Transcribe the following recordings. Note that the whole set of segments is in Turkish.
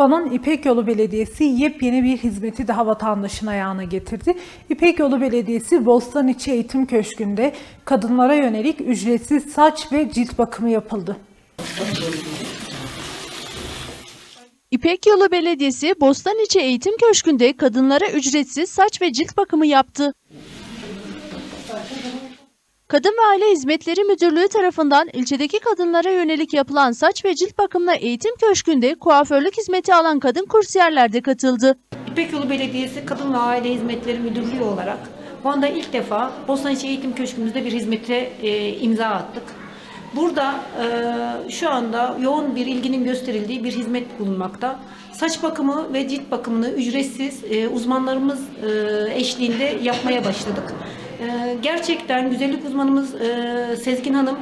Van'ın İpek Yolu Belediyesi yepyeni bir hizmeti daha vatandaşın ayağına getirdi. İpek Yolu Belediyesi Bostaniçi Eğitim Köşkü'nde kadınlara yönelik ücretsiz saç ve cilt bakımı yapıldı. İpek Yolu Belediyesi Bostaniçi Eğitim Köşkü'nde kadınlara ücretsiz saç ve cilt bakımı yaptı. Kadın ve Aile Hizmetleri Müdürlüğü tarafından ilçedeki kadınlara yönelik yapılan saç ve cilt bakımına eğitim köşkünde kuaförlük hizmeti alan kadın kursiyerler de katıldı. İpek Yolu Belediyesi Kadın ve Aile Hizmetleri Müdürlüğü olarak Van'da ilk defa Bostancı Eğitim Köşkümüzde bir hizmete e, imza attık. Burada e, şu anda yoğun bir ilginin gösterildiği bir hizmet bulunmakta. Saç bakımı ve cilt bakımını ücretsiz e, uzmanlarımız e, eşliğinde yapmaya başladık. E, gerçekten güzellik uzmanımız e, Sezgin Hanım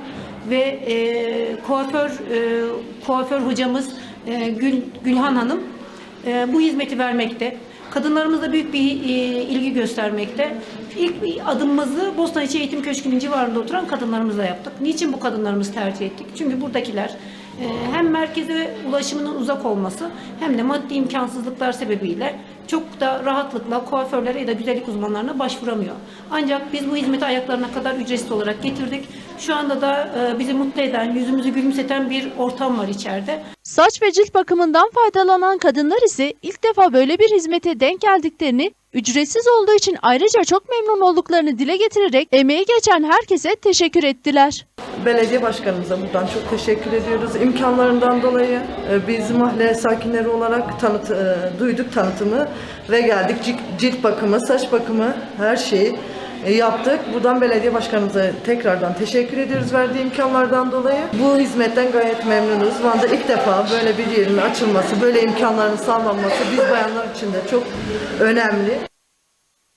ve e, kuaför e, kuaför hocamız e, Gül, Gülhan Hanım e, bu hizmeti vermekte. Kadınlarımız da büyük bir e, ilgi göstermekte. İlk bir adımımızı Bostancı Eğitim Köşkü'nün civarında oturan kadınlarımızla yaptık. Niçin bu kadınlarımızı tercih ettik? Çünkü buradakiler hem merkeze ulaşımının uzak olması hem de maddi imkansızlıklar sebebiyle çok da rahatlıkla kuaförlere ya da güzellik uzmanlarına başvuramıyor. Ancak biz bu hizmeti ayaklarına kadar ücretsiz olarak getirdik. Şu anda da e, bizi mutlu eden, yüzümüzü gülümseten bir ortam var içeride. Saç ve cilt bakımından faydalanan kadınlar ise ilk defa böyle bir hizmete denk geldiklerini, ücretsiz olduğu için ayrıca çok memnun olduklarını dile getirerek emeği geçen herkese teşekkür ettiler. Belediye başkanımıza buradan çok teşekkür ediyoruz. İmkanlarından dolayı e, biz mahalle sakinleri olarak tanıt, e, duyduk tanıtımı ve geldik. Cilt, bakımı, saç bakımı her şeyi yaptık. Buradan belediye başkanımıza tekrardan teşekkür ediyoruz verdiği imkanlardan dolayı. Bu hizmetten gayet memnunuz. Van'da ilk defa böyle bir yerin açılması, böyle imkanların sağlanması biz bayanlar için de çok önemli.